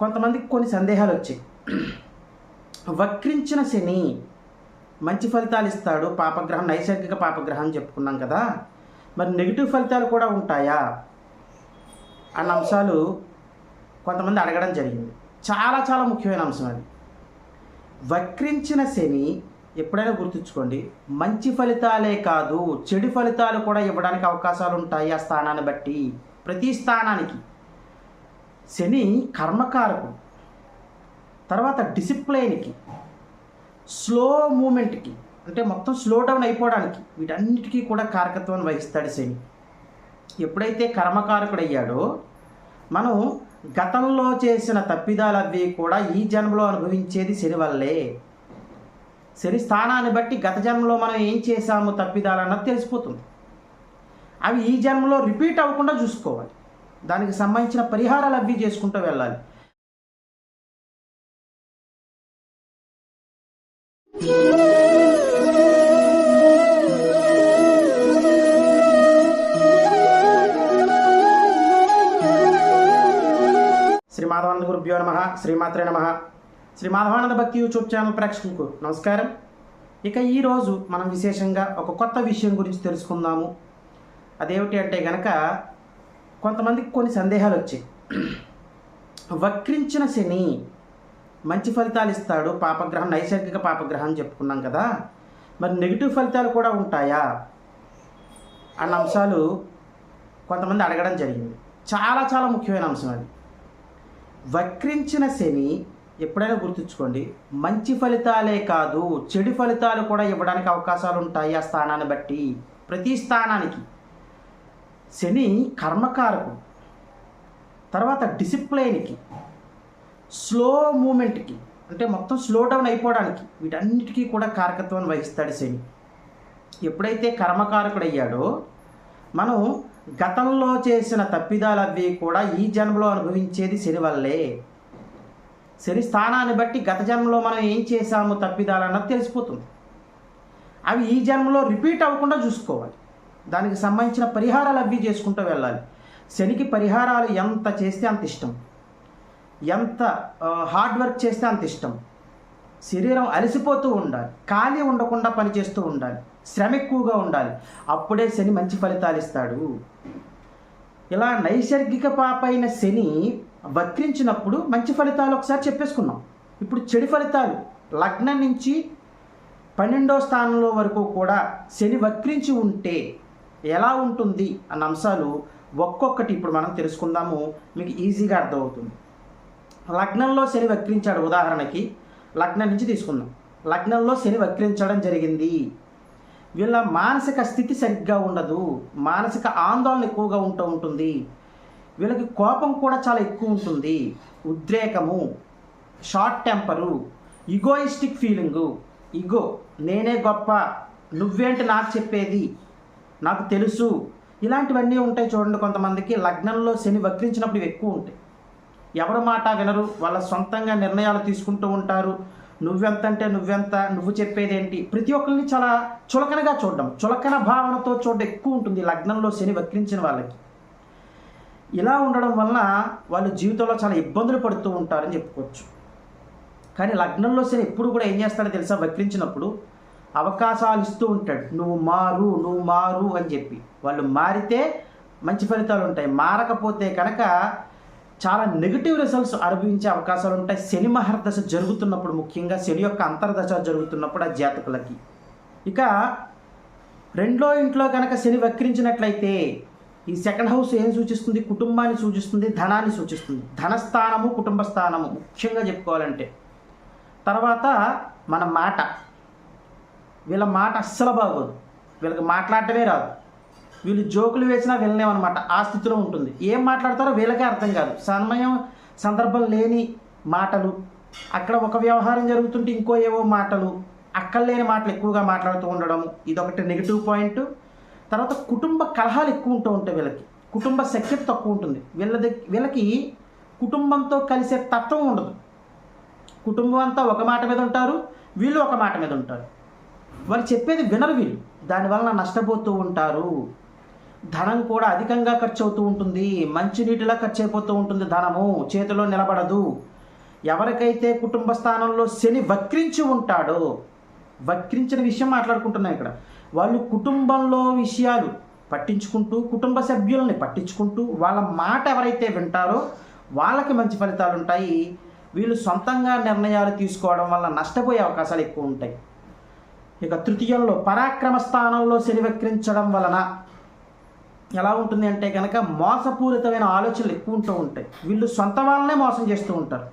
కొంతమందికి కొన్ని సందేహాలు వచ్చాయి. వక్రించిన శని మంచి ఫలితాలు ఇస్తాడు. పాపగ్రహం నైసర్గిక పాపగ్రహం చెప్పుకున్నాం కదా. మరి నెగిటివ్ ఫలితాలు కూడా ఉంటాయా? అన్న అంశాలు కొంతమంది అడగడం జరిగింది. చాలా చాలా ముఖ్యమైన అంశం అది. వక్రించిన శని ఎప్పుడైనా గుర్తుంచుకోండి మంచి ఫలితాలే కాదు చెడు ఫలితాలు కూడా ఇవ్వడానికి అవకాశాలు ఉంటాయి ఆ స్థానాన్ని బట్టి. ప్రతి స్థానానికి. శని కర్మకారకుడు. తర్వాత డిసిప్లైన్కి స్లో మూమెంట్కి అంటే మొత్తం స్లో డౌన్ అయిపోవడానికి వీటన్నిటికీ కూడా కారకత్వం వహిస్తాడు శని. ఎప్పుడైతే కర్మకారకుడు అయ్యాడో మనం గతంలో చేసిన తప్పిదాలు అవి కూడా ఈ జన్మలో అనుభవించేది శని వల్లే. శని స్థానాన్ని బట్టి గత జన్మలో మనం ఏం చేశాము తప్పిదాలన్నది తెలిసిపోతుంది. అవి ఈ జన్మలో రిపీట్ అవ్వకుండా చూసుకోవాలి. దానికి సంబంధించిన పరిహారాలు అవి చేసుకుంటూ వెళ్ళాలి. శ్రీ మాధవానంద గురుభ్యో నమ శ్రీమాత్రే నమ. శ్రీ మాధవానంద భక్తి యూట్యూబ్ ఛానల్ ప్రేక్షకులకు నమస్కారం. ఇక ఈరోజు మనం విశేషంగా ఒక కొత్త విషయం గురించి తెలుసుకుందాము. అదేమిటి అంటే గనక కొంతమందికి కొన్ని సందేహాలు వచ్చాయి. వక్రించిన శని మంచి ఫలితాలు ఇస్తాడు. పాపగ్రహం నైసర్గిక పాపగ్రహం అని చెప్పుకున్నాం కదా. మరి నెగిటివ్ ఫలితాలు కూడా ఉంటాయా? అన్న అంశాలు కొంతమంది అడగడం జరిగింది. చాలా చాలా ముఖ్యమైన అంశం అది. వక్రించిన శని ఎప్పుడైనా గుర్తుంచుకోండి మంచి ఫలితాలే కాదు చెడు ఫలితాలు కూడా ఇవ్వడానికి అవకాశాలు ఉంటాయి ఆ స్థానాన్ని బట్టి ప్రతి స్థానానికి. శని కర్మకారకుడు. తర్వాత డిసిప్లైన్కి స్లో మూమెంట్కి అంటే మొత్తం స్లో డౌన్ అయిపోవడానికి వీటన్నిటికీ కూడా కారకత్వాన్ని వహిస్తాడు శని. ఎప్పుడైతే కర్మకారకుడు అయ్యాడో మనం గతంలో చేసిన తప్పిదాలు అవి కూడా ఈ జన్మలో అనుభవించేది శని వల్లే. శని స్థానాన్ని బట్టి గత జన్మలో మనం ఏం చేశాము తప్పిదాలన్నది తెలిసిపోతుంది. అవి ఈ జన్మలో రిపీట్ అవ్వకుండా చూసుకోవాలి. దానికి సంబంధించిన పరిహారాలు అవి చేసుకుంటూ వెళ్ళాలి. శనికి పరిహారాలు ఎంత చేస్తే అంత ఇష్టం. ఎంత హార్డ్ వర్క్ చేస్తే అంత ఇష్టం. శరీరం అలసిపోతూ ఉండాలి. ఖాళీ ఉండకుండా పనిచేస్తూ ఉండాలి. శ్రమ ఎక్కువగా ఉండాలి. అప్పుడే శని మంచి ఫలితాలు ఇస్తాడు. ఇలా నైసర్గిక పాపైన శని వక్రించినప్పుడు మంచి ఫలితాలు ఒకసారి చెప్పేసుకున్నాం. ఇప్పుడు చెడు ఫలితాలు. లగ్నం నుంచి పన్నెండో స్థానంలో వరకు కూడా శని వక్రించి ఉంటే ఎలా ఉంటుంది అన్న అంశాలు ఒక్కొక్కటి ఇప్పుడు మనం తెలుసుకుందాము. మీకు ఈజీగా అర్థమవుతుంది. లగ్నంలో శని వక్రించాడు ఉదాహరణకి. లగ్నం నుంచి తీసుకుందాం. లగ్నంలో శని వక్రించడం జరిగింది. వీళ్ళ మానసిక స్థితి సరిగ్గా ఉండదు. మానసిక ఆందోళన ఎక్కువగా ఉంటూ ఉంటుంది. వీళ్ళకి కోపం కూడా చాలా ఎక్కువ ఉంటుంది. ఉద్రేకము short temper egoistic feeling ego నేనే గొప్ప నువ్వేంటి నాకు చెప్పేది? నాకు తెలుసు. ఇలాంటివన్నీ ఉంటాయి చూడండి కొంతమందికి. లగ్నంలో శని వక్రించినప్పుడు ఇవి ఎక్కువ ఉంటాయి. ఎవరి మాట వినరు. వాళ్ళ సొంతంగా నిర్ణయాలు తీసుకుంటూ ఉంటారు. నువ్వెంత అంటే నువ్వెంత నువ్వు చెప్పేదేంటి? ప్రతి ఒక్కరిని చాలా చులకనగా చూడడం. చులకన భావనతో చూడడం ఎక్కువ ఉంటుంది లగ్నంలో శని వక్రించిన వాళ్ళకి. ఇలా ఉండడం వలన వాళ్ళు జీవితంలో చాలా ఇబ్బందులు పడుతూ ఉంటారని చెప్పుకోవచ్చు. కానీ లగ్నంలో శని ఎప్పుడు కూడా ఏం చేస్తాడో తెలుసా? వక్రించినప్పుడు అవకాశాలు ఇస్తూ ఉంటాడు. నువ్వు మారు నువ్వు మారు అని చెప్పి. వాళ్ళు మారితే మంచి ఫలితాలు ఉంటాయి. మారకపోతే కనుక చాలా నెగిటివ్ రిజల్ట్స్ అనుభవించే అవకాశాలు ఉంటాయి. శని మహర్దశ జరుగుతున్నప్పుడు ముఖ్యంగా శని యొక్క అంతర్దశ జరుగుతున్నప్పుడు ఆ జాతకులకి. ఇక రెండో ఇంట్లో కనుక శని వక్రించినట్లయితే ఈ సెకండ్ హౌస్ ఏం సూచిస్తుంది? కుటుంబాన్ని సూచిస్తుంది ధనాన్ని సూచిస్తుంది. ధనస్థానము కుటుంబ స్థానము ముఖ్యంగా చెప్పుకోవాలంటే. తర్వాత మన మాట. వీళ్ళ మాట అస్సలు బాగోదు. వీళ్ళకి మాట్లాడటమే రాదు. వీళ్ళు జోకులు వేసినా వినలేమన్నమాట. ఆ స్థితిలో ఉంటుంది. ఏం మాట్లాడతారో వీళ్ళకే అర్థం కాదు. సమయం సందర్భం లేని మాటలు అక్కడ ఒక వ్యవహారం జరుగుతుంటే ఇంకో ఏవో మాటలు అక్కడ లేని మాటలు ఎక్కువగా మాట్లాడుతూ ఉండడం ఇదొకటి నెగిటివ్ పాయింట్ తర్వాత కుటుంబ కలహాలు ఎక్కువ ఉంటూ ఉంటాయి వీళ్ళకి. కుటుంబ శక్తి తక్కువ ఉంటుంది. వీళ్ళ దగ్గ వీళ్ళకి కుటుంబంతో కలిసే తత్వం ఉండదు. కుటుంబం అంతా ఒక మాట మీద ఉంటారు వీళ్ళు ఒక మాట మీద ఉంటారు. వాళ్ళు చెప్పేది వినరు వీళ్ళు. దానివల్ల నష్టపోతూ ఉంటారు. ధనం కూడా అధికంగా ఖర్చు అవుతూ ఉంటుంది. మంచినీటిలా ఖర్చు అయిపోతూ ఉంటుంది ధనము. చేతిలో నిలబడదు. ఎవరికైతే కుటుంబ స్థానంలో శని వక్రించి ఉంటాడో వక్రించిన విషయం మాట్లాడుకుంటున్నాం ఇక్కడ. వాళ్ళు కుటుంబంలో విషయాలు పట్టించుకుంటూ కుటుంబ సభ్యుల్ని పట్టించుకుంటూ వాళ్ళ మాట ఎవరైతే వింటారో వాళ్ళకి మంచి ఫలితాలు ఉంటాయి వీళ్ళు సొంతంగా నిర్ణయాలు తీసుకోవడం వల్ల నష్టపోయే అవకాశాలు ఎక్కువ ఉంటాయి. ఇక తృతీయంలో పరాక్రమ స్థానంలో శని వక్రించడం వలన ఎలా ఉంటుంది అంటే కనుక మోసపూరితమైన ఆలోచనలు ఎక్కువ ఉంటూ ఉంటాయి. వీళ్ళు సొంత వాళ్ళనే మోసం చేస్తూ ఉంటారు.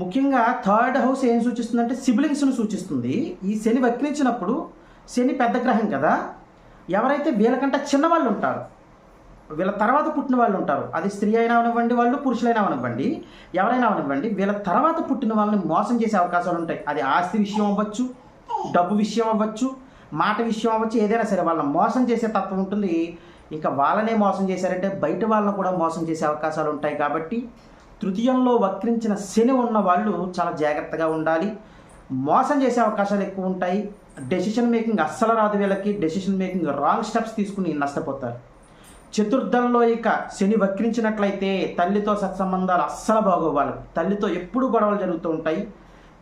ముఖ్యంగా థర్డ్ హౌస్ ఏం సూచిస్తుందంటే సిబ్లింగ్స్ను సూచిస్తుంది. ఈ శని వక్రించినప్పుడు శని పెద్ద గ్రహం కదా. ఎవరైతే వీళ్ళకంటే చిన్నవాళ్ళు ఉంటారు వీళ్ళ తర్వాత పుట్టిన వాళ్ళు ఉంటారు అది స్త్రీ అయినా అవనివ్వండి వాళ్ళు పురుషులైనా అవనివ్వండి ఎవరైనా అవనివ్వండి వీళ్ళ తర్వాత పుట్టిన వాళ్ళని మోసం చేసే అవకాశాలు ఉంటాయి. అది ఆస్తి విషయం అవ్వచ్చు డబ్బు విషయం అవ్వచ్చు మాట విషయం అవ్వచ్చు ఏదైనా సరే వాళ్ళని మోసం చేసే తత్వం ఉంటుంది. ఇంకా వాళ్ళనే మోసం చేశారంటే బయట వాళ్ళని కూడా మోసం చేసే అవకాశాలు ఉంటాయి కాబట్టి తృతీయంలో వక్రించిన శని ఉన్న వాళ్ళు చాలా జాగ్రత్తగా ఉండాలి. మోసం చేసే అవకాశాలు ఎక్కువ ఉంటాయి. డెసిషన్ మేకింగ్ అస్సలు రాదు వీళ్ళకి. డెసిషన్ మేకింగ్ రాంగ్ స్టెప్స్ తీసుకుని నష్టపోతారు. చతుర్థంలో ఇక శని వక్రించినట్లయితే తల్లితో సత్సంబంధాలు అస్సలు బాగోవాలి తల్లితో ఎప్పుడు గొడవలు జరుగుతూ ఉంటాయి.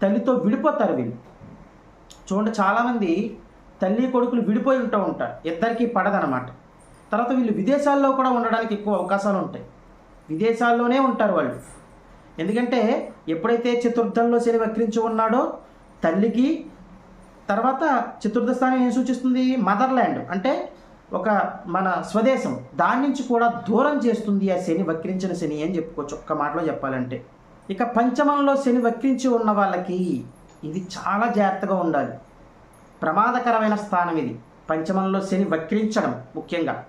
తల్లితో విడిపోతారు వీళ్ళు. చూడండి చాలామంది తల్లి కొడుకులు విడిపోయి ఉంటూ ఉంటారు. ఇద్దరికీ పడదనమాట. తర్వాత వీళ్ళు విదేశాల్లో కూడా ఉండడానికి ఎక్కువ అవకాశాలు ఉంటాయి. విదేశాల్లోనే ఉంటారు వాళ్ళు. ఎందుకంటే ఎప్పుడైతే చతుర్థంలో శని వక్రించి ఉన్నాడో తల్లికి తర్వాత చతుర్థ స్థానం ఏం సూచిస్తుంది? మదర్ల్యాండ్ అంటే ఒక మన స్వదేశం. దాని నుంచి కూడా దూరం చేస్తుంది ఆ శని వక్రించిన శని అని చెప్పుకోవచ్చు. ఒక్క మాటలో చెప్పాలంటే. ఇక పంచమంలో శని వక్రించి ఉన్న వాళ్ళకి ఇది చాలా జాగ్రత్తగా ఉండాలి. ప్రమాదకరమైన స్థానం ఇది. పంచమంలో శని వక్రించడం ముఖ్యంగా.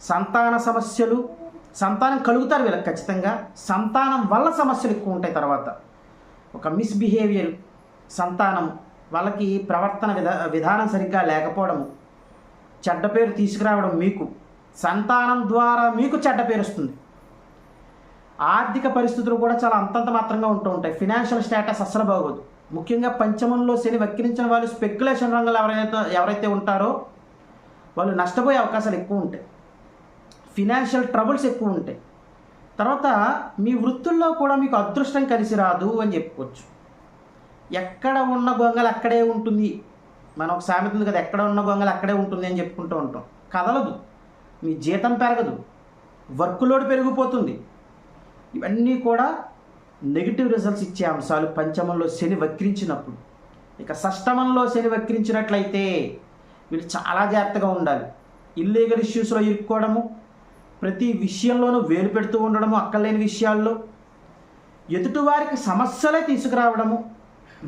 సంతాన సమస్యలు సంతానం కలుగుతారు వీళ్ళకి ఖచ్చితంగా. సంతానం వల్ల సమస్యలు ఎక్కువ ఉంటాయి తర్వాత. ఒక మిస్బిహేవియర్ సంతానం వాళ్ళకి ప్రవర్తన విధా విధానం సరిగ్గా లేకపోవడము చెడ్డ పేరు తీసుకురావడం మీకు. సంతానం ద్వారా మీకు చెడ్డ పేరు వస్తుంది. ఆర్థిక పరిస్థితులు కూడా చాలా అంతంత మాత్రంగా ఉంటూ ఉంటాయి. ఫినాన్షియల్ స్టేటస్ అస్సలు బాగోదు. ముఖ్యంగా పంచమంలో శని వక్రించిన వాళ్ళు స్పెక్యులేషన్ రంగంలో ఎవరైతే ఎవరైతే ఉంటారో వాళ్ళు నష్టపోయే అవకాశాలు ఎక్కువ ఉంటాయి. ఫినాన్షియల్ ట్రబుల్స్ ఎక్కువ ఉంటాయి. తర్వాత మీ వృత్తుల్లో కూడా మీకు అదృష్టం కలిసి రాదు అని చెప్పుకోవచ్చు. ఎక్కడ ఉన్న గొంగలు అక్కడే ఉంటుంది. మనం ఒక సామెత ఉంది కదా ఎక్కడ ఉన్న గొంగలు అక్కడే ఉంటుంది అని చెప్పుకుంటూ ఉంటాం. కదలదు. మీ జీతం పెరగదు. వర్క్ లోడ్ పెరిగిపోతుంది. ఇవన్నీ కూడా నెగిటివ్ రిజల్ట్స్ ఇచ్చే అంశాలు పంచమంలో శని వక్రించినప్పుడు. ఇక షష్టమంలో శని వక్రించినట్లయితే వీళ్ళు చాలా జాగ్రత్తగా ఉండాలి. ఇల్లీగల్ ఇష్యూస్లో ఇరుక్కోవడము ప్రతి విషయంలోనూ వేలు పెడుతూ ఉండడము అక్కర్లేని విషయాల్లో. ఎదుటివారికి సమస్యలే తీసుకురావడము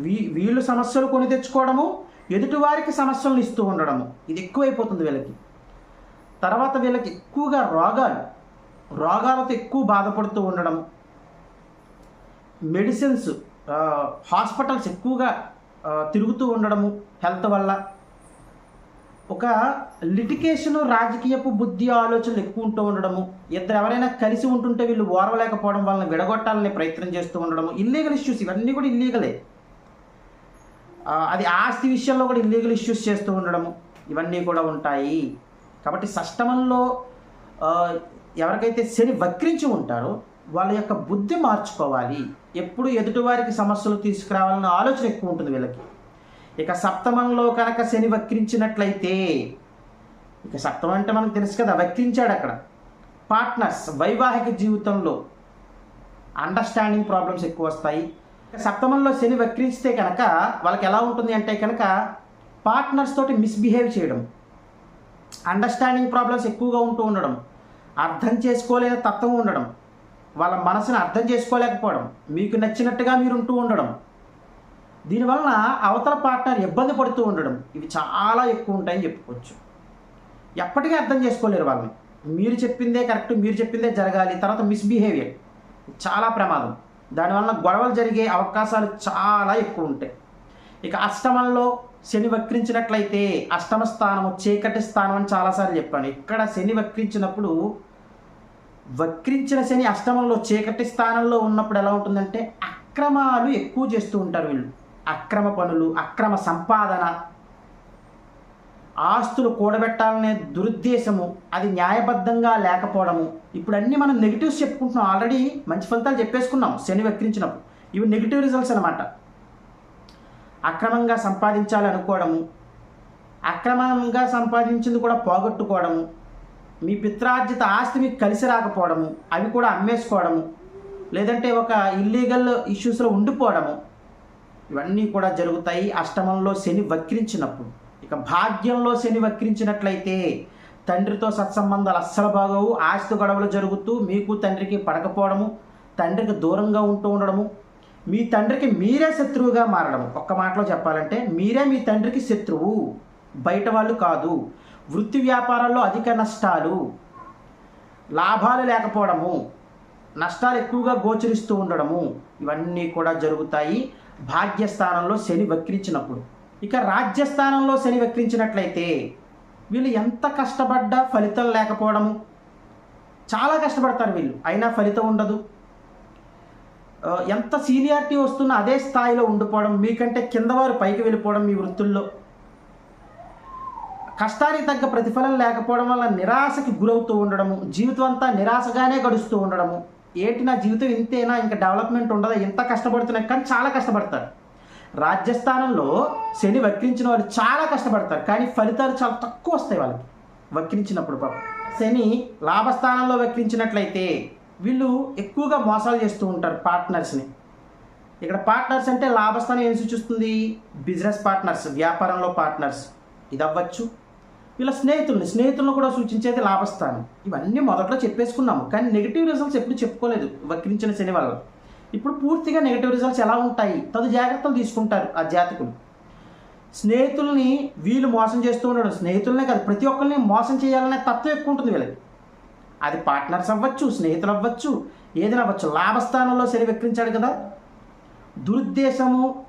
వీ వీళ్ళు సమస్యలు కొని తెచ్చుకోవడము ఎదుటివారికి సమస్యలను ఇస్తూ ఉండడము. ఇది ఎక్కువైపోతుంది వీళ్ళకి. తర్వాత వీళ్ళకి ఎక్కువగా రోగాలు రోగాలతో ఎక్కువ బాధపడుతూ ఉండడము. మెడిసిన్స్ హాస్పిటల్స్ ఎక్కువగా తిరుగుతూ ఉండడము హెల్త్ వల్ల. ఒక లిటికేషన్ రాజకీయపు బుద్ధి ఆలోచనలు ఎక్కువ ఉంటూ ఉండడము ఇద్దరు ఎవరైనా కలిసి ఉంటుంటే వీళ్ళు ఓర్వలేకపోవడం వలన విడగొట్టాలనే ప్రయత్నం చేస్తూ ఉండడము ఇల్లీగల్ ఇష్యూస్ ఇవన్నీ కూడా ఇల్లీగలే అది ఆస్తి విషయంలో కూడా ఇల్లీగల్ ఇష్యూస్ చేస్తూ ఉండడము ఇవన్నీ కూడా ఉంటాయి. కాబట్టి సష్టమంలో ఎవరికైతే శని వక్రించి ఉంటారో వాళ్ళ యొక్క బుద్ధి మార్చుకోవాలి. ఎప్పుడు ఎదుటివారికి సమస్యలు తీసుకురావాలన్న ఆలోచన ఎక్కువ ఉంటుంది వీళ్ళకి. ఇక సప్తమంలో కనుక శని వక్రించినట్లయితే ఇక సప్తమం అంటే మనకు తెలుసు కదా వక్రించాడు అక్కడ. పార్ట్నర్స్ వైవాహిక జీవితంలో అండర్స్టాండింగ్ ప్రాబ్లమ్స్ ఎక్కువ వస్తాయి. సప్తమంలో శని వక్రిస్తే కనుక వాళ్ళకి ఎలా ఉంటుంది అంటే కనుక పార్ట్నర్స్ తోటి మిస్బిహేవ్ చేయడం అండర్స్టాండింగ్ ప్రాబ్లమ్స్ ఎక్కువగా ఉంటూ ఉండడం అర్థం చేసుకోలేని తత్వం ఉండడం వాళ్ళ మనసుని అర్థం చేసుకోలేకపోవడం మీకు నచ్చినట్టుగా మీరు ఉంటూ ఉండడం దీనివలన అవతల పార్ట్నర్ ఇబ్బంది పడుతూ ఉండడం ఇవి చాలా ఎక్కువ ఉంటాయని చెప్పుకోవచ్చు. ఎప్పటికీ అర్థం చేసుకోలేరు వాళ్ళని. మీరు చెప్పిందే కరెక్ట్ మీరు చెప్పిందే జరగాలి తర్వాత మిస్బిహేవియర్ చాలా ప్రమాదం. దానివల్ల గొడవలు జరిగే అవకాశాలు చాలా ఎక్కువ ఉంటాయి. ఇక అష్టమంలో శని వక్రించినట్లయితే అష్టమ స్థానము చీకటి స్థానం అని చాలాసార్లు చెప్పాను. ఇక్కడ శని వక్రించినప్పుడు వక్రించిన శని అష్టమంలో చీకటి స్థానంలో ఉన్నప్పుడు ఎలా ఉంటుందంటే అక్రమాలు ఎక్కువ చేస్తూ ఉంటారు వీళ్ళు. అక్రమ పనులు అక్రమ సంపాదన. ఆస్తులు కూడబెట్టాలనే దురుద్దేశము అది న్యాయబద్ధంగా లేకపోవడము. ఇప్పుడు అన్నీ మనం నెగిటివ్స్ చెప్పుకుంటున్నాం. ఆల్రెడీ మంచి ఫలితాలు చెప్పేసుకున్నాం శని వక్రించినప్పుడు. ఇవి నెగిటివ్ రిజల్ట్స్ అనమాట అక్రమంగా సంపాదించాలనుకోవడము. అక్రమంగా సంపాదించింది కూడా పోగొట్టుకోవడము. మీ పిత్రార్జిత ఆస్తి మీకు కలిసి రాకపోవడము అవి కూడా అమ్మేసుకోవడము లేదంటే ఒక ఇల్లీగల్ ఇష్యూస్లో ఉండిపోవడము. ఇవన్నీ కూడా జరుగుతాయి. అష్టమంలో శని వక్రించినప్పుడు. ఇక భాగ్యంలో శని వక్రించినట్లయితే తండ్రితో సత్సంబంధాలు అస్సలు బాగోవు. ఆస్తి గొడవలు జరుగుతూ మీకు తండ్రికి పడకపోవడము తండ్రికి దూరంగా ఉంటూ ఉండడము మీ తండ్రికి మీరే శత్రువుగా మారడము. ఒక్క మాటలో చెప్పాలంటే మీరే మీ తండ్రికి శత్రువు. బయట వాళ్ళు కాదు. వృత్తి వ్యాపారాల్లో అధిక నష్టాలు లాభాలు లేకపోవడము నష్టాలు ఎక్కువగా గోచరిస్తూ ఉండడము ఇవన్నీ కూడా జరుగుతాయి. భాగ్యస్థానంలో శని వక్రించినప్పుడు. ఇక రాజ్యస్థానంలో శని వక్రించినట్లయితే వీళ్ళు ఎంత కష్టపడ్డా ఫలితం లేకపోవడము. చాలా కష్టపడతారు వీళ్ళు. అయినా ఫలితం ఉండదు. ఎంత సీనియారిటీ వస్తున్నా అదే స్థాయిలో ఉండిపోవడం మీకంటే కింద వారు పైకి వెళ్ళిపోవడం మీ వృత్తుల్లో. కష్టానికి తగ్గ ప్రతిఫలం లేకపోవడం వల్ల నిరాశకి గురవుతూ ఉండడము జీవితం అంతా నిరాశగానే గడుస్తూ ఉండడము. ఏంటి నా జీవితం ఇంతేనా? ఇంకా డెవలప్మెంట్ ఉండదా? ఇంత కష్టపడుతున్నాయి. కానీ చాలా కష్టపడతారు. రాజ్యస్థానంలో శని వక్రించిన వారు చాలా కష్టపడతారు. కానీ ఫలితాలు చాలా తక్కువ వస్తాయి వాళ్ళకి. వక్రించినప్పుడు పాపం. శని లాభస్థానంలో వక్రించినట్లయితే వీళ్ళు ఎక్కువగా మోసాలు చేస్తూ ఉంటారు పార్ట్నర్స్ని. ఇక్కడ పార్ట్నర్స్ అంటే లాభస్థానం ఏం సూచిస్తుంది? బిజినెస్ పార్ట్నర్స్ వ్యాపారంలో పార్ట్నర్స్. ఇది అవ్వచ్చు. వీళ్ళ స్నేహితుల్ని స్నేహితులను కూడా సూచించేది లాభస్థానం. ఇవన్నీ మొదట్లో చెప్పేసుకున్నాము కానీ నెగిటివ్ రిజల్ట్స్ ఎప్పుడు చెప్పుకోలేదు వక్రించిన శని వల్ల. ఇప్పుడు పూర్తిగా నెగిటివ్ రిజల్ట్స్ ఎలా ఉంటాయి? తదు జాగ్రత్తలు తీసుకుంటారు ఆ జాతకులు. స్నేహితుల్ని వీళ్ళు మోసం చేస్తూ ఉండడం స్నేహితులనే కాదు ప్రతి ఒక్కరిని మోసం చేయాలనే తత్వం ఎక్కువ ఉంటుంది వీళ్ళకి. అది పార్ట్నర్స్ అవ్వచ్చు స్నేహితులు అవ్వచ్చు ఏదైనా అవ్వచ్చు లాభస్థానంలో శని వక్రించాడు కదా. దురుద్దేశము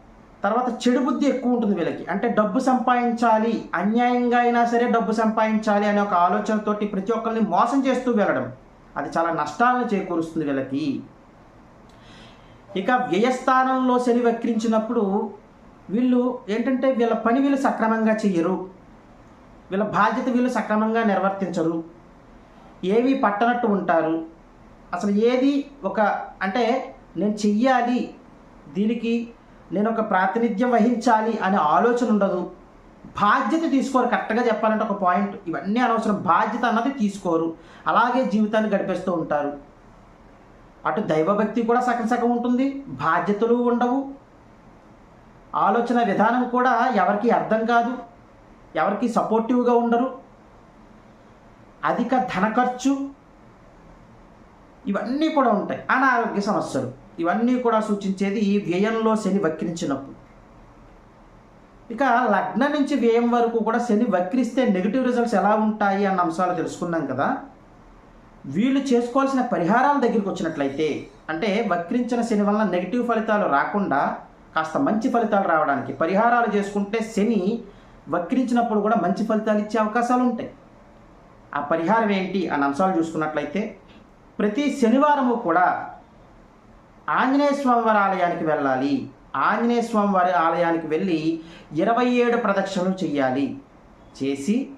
తర్వాత చెడు బుద్ధి ఎక్కువ ఉంటుంది వీళ్ళకి. అంటే డబ్బు సంపాదించాలి అన్యాయంగా అయినా సరే డబ్బు సంపాదించాలి అనే ఒక ఆలోచనతోటి ప్రతి ఒక్కరిని మోసం చేస్తూ వెళ్ళడం. అది చాలా నష్టాలను చేకూరుస్తుంది వీళ్ళకి. ఇక వ్యయస్థానంలో శని వక్రించినప్పుడు వీళ్ళు ఏంటంటే వీళ్ళ పని వీళ్ళు సక్రమంగా చెయ్యరు. వీళ్ళ బాధ్యత వీళ్ళు సక్రమంగా నిర్వర్తించరు. ఏవి పట్టనట్టు ఉంటారు. అసలు ఏది ఒక అంటే నేను చెయ్యాలి దీనికి నేను ఒక ప్రాతినిధ్యం వహించాలి అనే ఆలోచన ఉండదు. బాధ్యత తీసుకోరు కరెక్ట్గా చెప్పాలంటే ఒక పాయింట్ ఇవన్నీ అనవసరం. బాధ్యత అన్నది తీసుకోరు. అలాగే జీవితాన్ని గడిపేస్తూ ఉంటారు. అటు దైవభక్తి కూడా సగం సగం ఉంటుంది. బాధ్యతలు ఉండవు. ఆలోచన విధానం కూడా ఎవరికి అర్థం కాదు. ఎవరికి సపోర్టివ్గా ఉండరు. అధిక ధన ఖర్చు. ఇవన్నీ కూడా ఉంటాయి. అనారోగ్య సమస్యలు. ఇవన్నీ కూడా సూచించేది వ్యయంలో శని వక్రించినప్పుడు. ఇక లగ్నం నుంచి వ్యయం వరకు కూడా శని వక్రిస్తే నెగిటివ్ రిజల్ట్స్ ఎలా ఉంటాయి అన్న అంశాలు తెలుసుకున్నాం కదా. వీళ్ళు చేసుకోవాల్సిన పరిహారాల దగ్గరికి వచ్చినట్లయితే అంటే వక్రించిన శని వలన నెగిటివ్ ఫలితాలు రాకుండా కాస్త మంచి ఫలితాలు రావడానికి పరిహారాలు చేసుకుంటే శని వక్రించినప్పుడు కూడా మంచి ఫలితాలు ఇచ్చే అవకాశాలు ఉంటాయి. ఆ పరిహారం ఏంటి అన్న అంశాలు చూసుకున్నట్లయితే ప్రతి శనివారము కూడా ఆంజనేయ స్వామి వారి ఆలయానికి వెళ్ళాలి. ఆంజనేయ స్వామి వారి ఆలయానికి వెళ్ళి ఇరవై ఏడు ప్రదక్షిణలు చేయాలి చేసి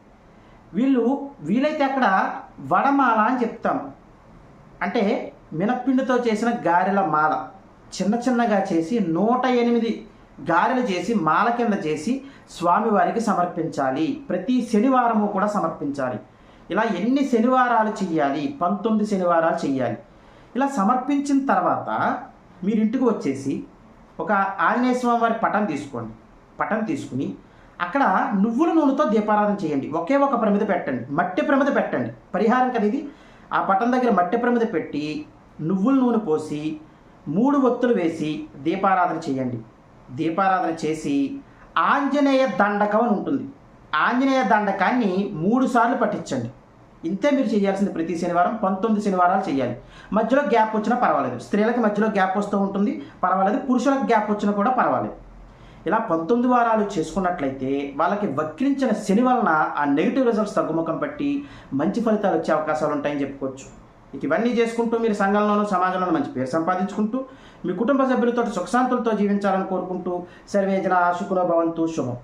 వీళ్ళు వీలైతే అక్కడ వడమాల అని చెప్తాం. అంటే మినప్పిండితో చేసిన గారెల మాల. చిన్న చిన్నగా చేసి నూట ఎనిమిది గారెలు చేసి మాల కింద చేసి స్వామివారికి సమర్పించాలి. ప్రతి శనివారము కూడా సమర్పించాలి. ఇలా ఎన్ని శనివారాలు చెయ్యాలి? పంతొమ్మిది శనివారాలు చెయ్యాలి. ఇలా సమర్పించిన తర్వాత మీరు ఇంటికి వచ్చేసి ఒక ఆంజనేయ స్వామి వారి పటం తీసుకోండి. పటం తీసుకుని అక్కడ నువ్వుల నూనెతో దీపారాధన చేయండి. ఒకే ఒక ప్రమిద పెట్టండి. మట్టి ప్రమిద పెట్టండి. పరిహారం కదా ఇది? ఆ పటం దగ్గర మట్టి ప్రమిద పెట్టి నువ్వుల నూనె పోసి మూడు ఒత్తులు వేసి దీపారాధన చేయండి. దీపారాధన చేసి ఆంజనేయ దండకం అని ఉంటుంది. ఆంజనేయ దండకాన్ని మూడు సార్లు పట్టించండి ఇంతే మీరు చేయాల్సింది ప్రతి శనివారం పంతొమ్మిది శనివారాలు చేయాలి. మధ్యలో గ్యాప్ వచ్చినా పర్వాలేదు. స్త్రీలకు మధ్యలో గ్యాప్ వస్తూ ఉంటుంది పర్వాలేదు. పురుషులకు గ్యాప్ వచ్చినా కూడా పర్వాలేదు. ఇలా పంతొమ్మిది వారాలు చేసుకున్నట్లయితే వాళ్ళకి వక్రించిన శని వలన ఆ నెగిటివ్ రిజల్ట్స్ తగ్గుముఖం పట్టి మంచి ఫలితాలు వచ్చే అవకాశాలు ఉంటాయని చెప్పుకోవచ్చు. ఇక ఇవన్నీ చేసుకుంటూ మీరు సంఘంలోనూ సమాజంలోనూ మంచి పేరు సంపాదించుకుంటూ మీ కుటుంబ సభ్యులతో సుఖశాంతులతో జీవించాలని కోరుకుంటూ సర్వేజన ఆశుకులో భవంతు శుభం.